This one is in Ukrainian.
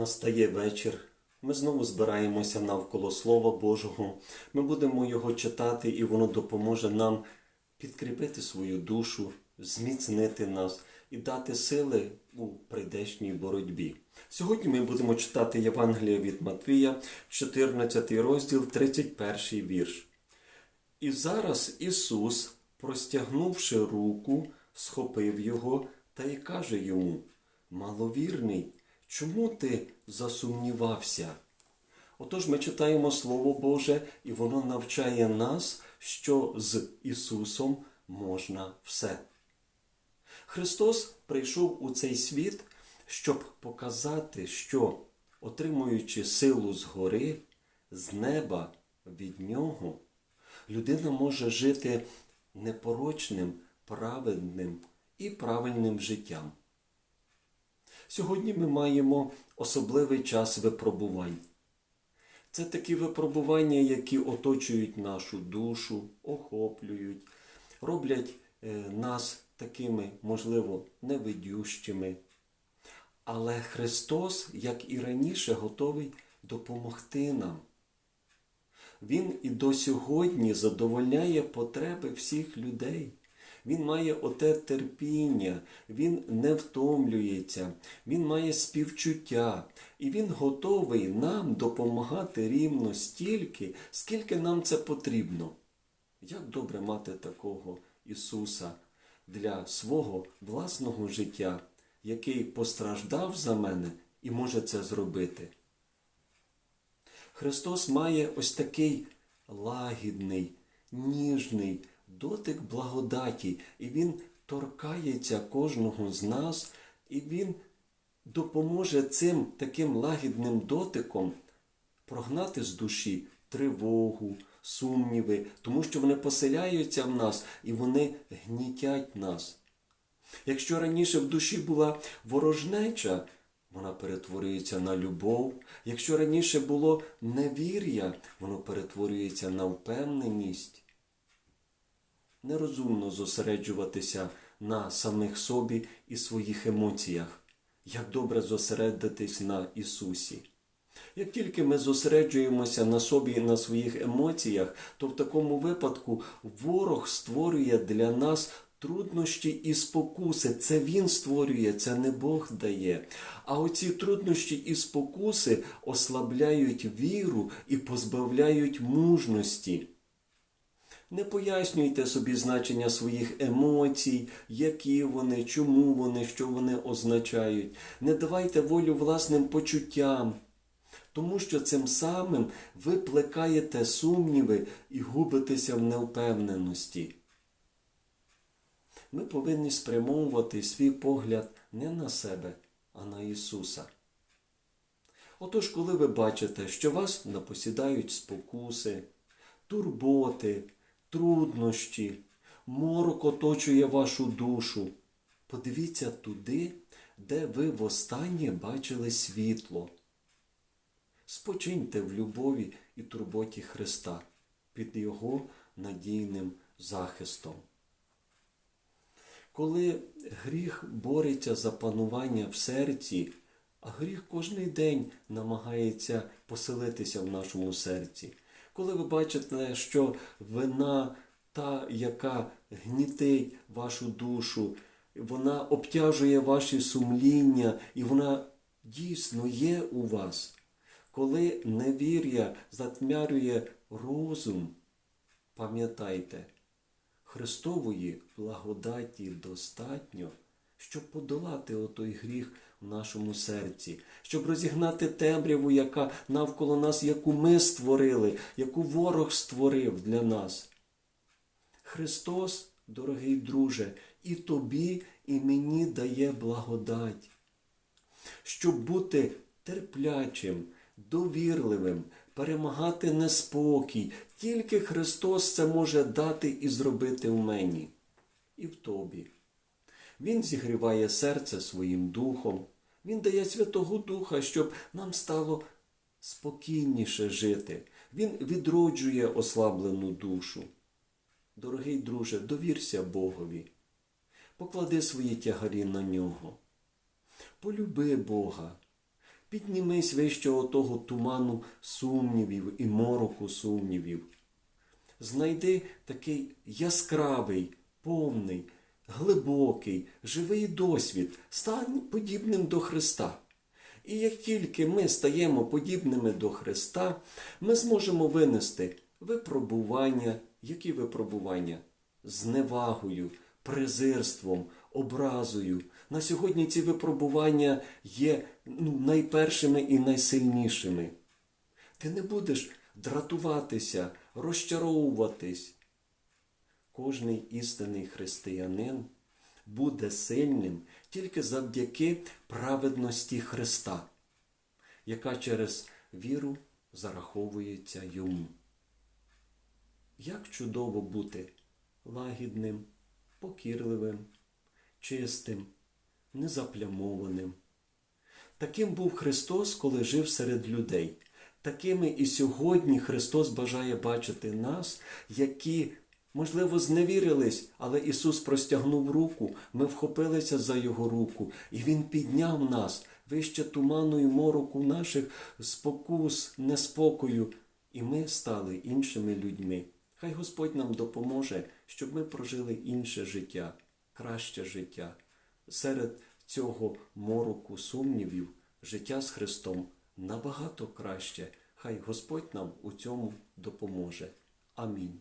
Настає вечір. Ми знову збираємося навколо Слова Божого. Ми будемо його читати, і воно допоможе нам підкріпити свою душу, зміцнити нас і дати сили у прийдешній боротьбі. Сьогодні ми будемо читати Євангелія від Матвія, 14 розділ, 31 вірш. І зараз Ісус, простягнувши руку, схопив його та й каже йому: Маловірний, чому ти засумнівався? Отож ми читаємо Слово Боже, і воно навчає нас, що з Ісусом можна все. Христос прийшов у цей світ, щоб показати, що, отримуючи силу згори, з неба від Нього, людина може жити непорочним, праведним і правильним життям. Сьогодні ми маємо особливий час випробувань. Це такі випробування, які оточують нашу душу, охоплюють, роблять е, нас такими, можливо, невидющими. Але Христос, як і раніше, готовий допомогти нам. Він і до сьогодні задовольняє потреби всіх людей. Він має оте терпіння, він не втомлюється, він має співчуття, і він готовий нам допомагати рівно стільки, скільки нам це потрібно. Як добре мати такого Ісуса для свого власного життя, який постраждав за мене і може це зробити. Христос має ось такий лагідний, ніжний дотик благодаті, і Він торкається кожного з нас, і Він допоможе цим таким лагідним дотиком прогнати з душі тривогу, сумніви, тому що вони поселяються в нас і вони гнітять нас. Якщо раніше в душі була ворожнеча, вона перетворюється на любов. Якщо раніше було невір'я, воно перетворюється на впевненість. Нерозумно зосереджуватися на самих собі і своїх емоціях. Як добре зосередитись на Ісусі. Як тільки ми зосереджуємося на собі і на своїх емоціях, то в такому випадку ворог створює для нас труднощі і спокуси. Це Він створює, це не Бог дає. А оці труднощі і спокуси ослабляють віру і позбавляють мужності. Не пояснюйте собі значення своїх емоцій, які вони, чому вони, що вони означають. Не давайте волю власним почуттям, тому що цим самим ви плекаєте сумніви і губитеся в невпевненості. Ми повинні спрямовувати свій погляд не на себе, а на Ісуса. Отож, коли ви бачите, що вас напосідають спокуси, турботи, труднощі, морок оточує вашу душу. Подивіться туди, де ви востаннє бачили світло. Спочиньте в любові і турботі Христа під Його надійним захистом. Коли гріх бореться за панування в серці, а гріх кожний день намагається поселитися в нашому серці. Коли ви бачите, що вина та, яка гнітить вашу душу, вона обтяжує ваші сумління, і вона дійсно є у вас. Коли невір'я затьмярює розум, пам'ятайте, Христової благодаті достатньо, щоб подолати отой гріх нашому серці, щоб розігнати темряву, яка навколо нас, яку ми створили, яку ворог створив для нас. Христос, дорогий друже, і тобі, і мені дає благодать, щоб бути терплячим, довірливим, перемагати неспокій. Тільки Христос це може дати і зробити в мені і в тобі. Він зігріває серце своїм духом, Він дає Святого Духа, щоб нам стало спокійніше жити. Він відроджує ослаблену душу. Дорогий друже, довірся Богові, поклади свої тягарі на нього. Полюби Бога, Піднімись вище отого туману сумнівів і мороку сумнівів. Знайди такий яскравий, повний, глибокий, живий досвід, стань подібним до Христа. І як тільки ми стаємо подібними до Христа, ми зможемо винести випробування, які випробування? Зневагою, презирством, образою. На сьогодні ці випробування є ну, найпершими і найсильнішими. Ти не будеш дратуватися, розчаровуватись. Кожний істинний християнин буде сильним тільки завдяки праведності Христа, яка через віру зараховується йому. Як чудово бути лагідним, покірливим, чистим, незаплямованим. Таким був Христос, коли жив серед людей. Такими і сьогодні Христос бажає бачити нас, які, можливо, зневірились, але Ісус простягнув руку, ми вхопилися за Його руку, і Він підняв нас вище туману і мороку наших спокус, неспокою, і ми стали іншими людьми. Хай Господь нам допоможе, щоб ми прожили інше життя, краще життя. Серед цього мороку сумнівів життя з Христом набагато краще. Хай Господь нам у цьому допоможе. Амінь.